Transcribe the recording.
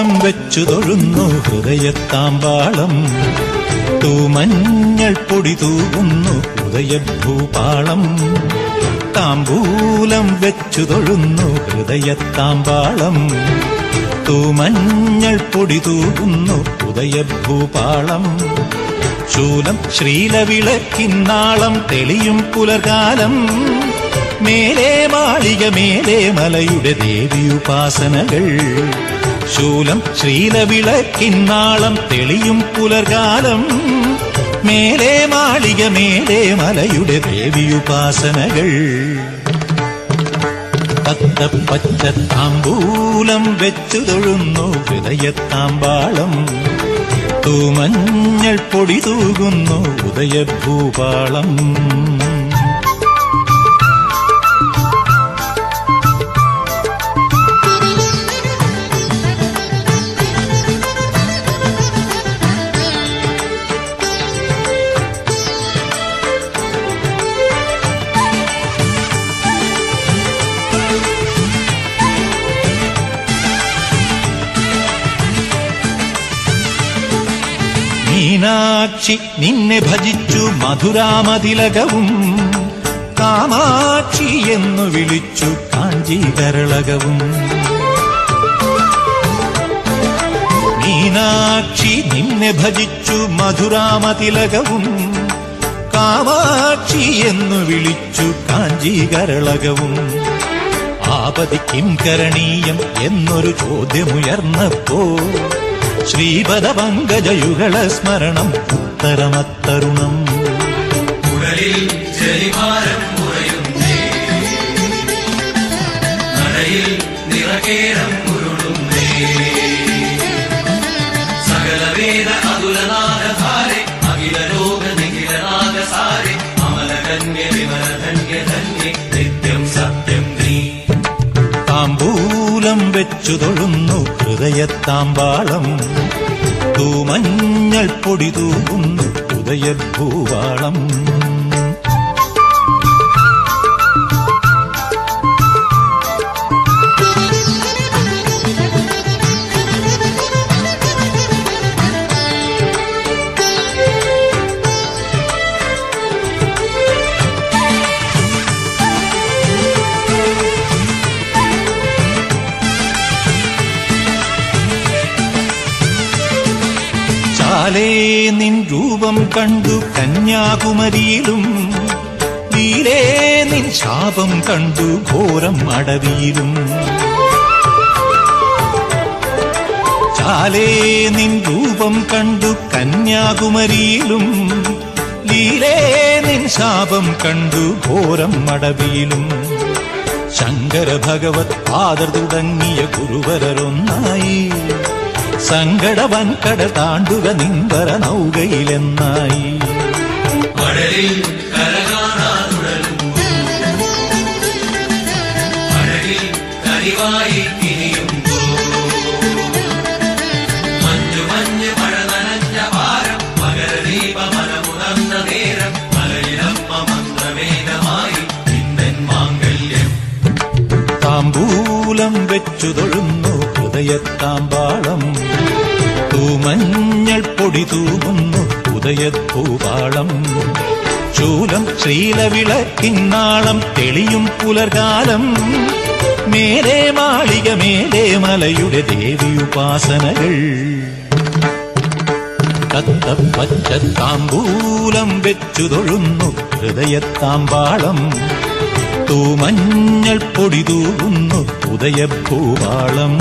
താമ്പൂലം വെച്ചു തൊഴുന്നു ഹൃദയത്താമ്പാളം. തൂമഞ്ഞൾ പൊടി തൂകുന്നു ഹൃദയഭൂപാളം താമ്പൂലം വെച്ചു തൊഴുന്നു ഹൃദയത്താമ്പാളം. തൂമഞ്ഞൾ പൊടി തൂകുന്നു ഉദയഭൂപാളം. ശൂലം ശ്രീലവിളക്കിന്നാളം തെളിയും പുലർകാലം. മേലേ മാളിക മേലേ മലയുടെ ദേവിയുപാസനകൾ ശൂലം ശ്രീലവിളക്കിന്നാളം തെളിയും പുലർകാലം. മേലെ മാളിക മേലെ മലയുടെ ദേവിയുപാസനകൾ. പച്ച താമ്പൂലം വെച്ചു തൊഴുന്നു ഹൃദയത്താമ്പാളം. തൂമഞ്ഞൾ പൊടി തൂകുന്നു ഉദയഭൂപാളം. മീനാക്ഷി നിന്നെ ഭജിച്ചു മധുരാമതിലകവും. കാമാക്ഷി എന്നു വിളിച്ചു കാഞ്ചീകരളകവും. മീനാക്ഷി നിന്നെ ഭജിച്ചു മധുരാമതിലകവും. കാമാക്ഷി എന്നു വിളിച്ചു കാഞ്ചീകരളകവും. ആപതിക്കും കരണീയം എന്നൊരു ചോദ്യമുയർന്നപ്പോ ശ്രീപദ പങ്കജയുഗള സ്മരണം ഉത്തരമത്തരുണം. ഉടലിൽ നടയിൽ നിറകേരം ഉരുളുന്നേ സകല വേദ വെച്ചു തൊഴുന്നു ഹൃദയത്താമ്പാളം. തൂമഞ്ഞൾ പൊടി തൂകുന്നു ഉദയഭൂവാളം ചാലേ നിൻ രൂപം കണ്ടു കന്യാകുമരിയിലും. തീരേ നിൻ ശാപം കണ്ടു ഘോരം അടവിയിലും. ചാലേ നിൻ രൂപം കണ്ടു കന്യാകുമരിയിലും. ലീലേ നിൻ ശാപം കണ്ടു ഘോരം അടവിയിലും. ശങ്കര ഭഗവത് പാദർ തുടങ്ങിയ ഗുരുവരൊന്നായി സങ്കട വൻകട താണ്ടുക നിന്തര നൗകയിലെന്നായി. ൂലം കരിവായി താമ്പൂലം വെച്ചു തൊഴുന്നു ഹൃദയത്താമ്പാളം തൂമഞ്ഞൾ പൊടി തൂകുന്നു ചൂലം ശ്രീലവിള ശ്രീലവിളക്കിന്നാളം തെളിയും പുലർകാലം. മേലെ മാളിക മേലെ മലയുടെ ദേവിയുപാസനകൾ. കത്തപ്പച്ച പച്ചത്താമ്പൂലം വെച്ചു തൊഴുന്നു ഹൃദയത്താമ്പാളം. തൂമഞ്ഞൾ പൊടി തൂകുന്നു ഉദയഭൂവാളം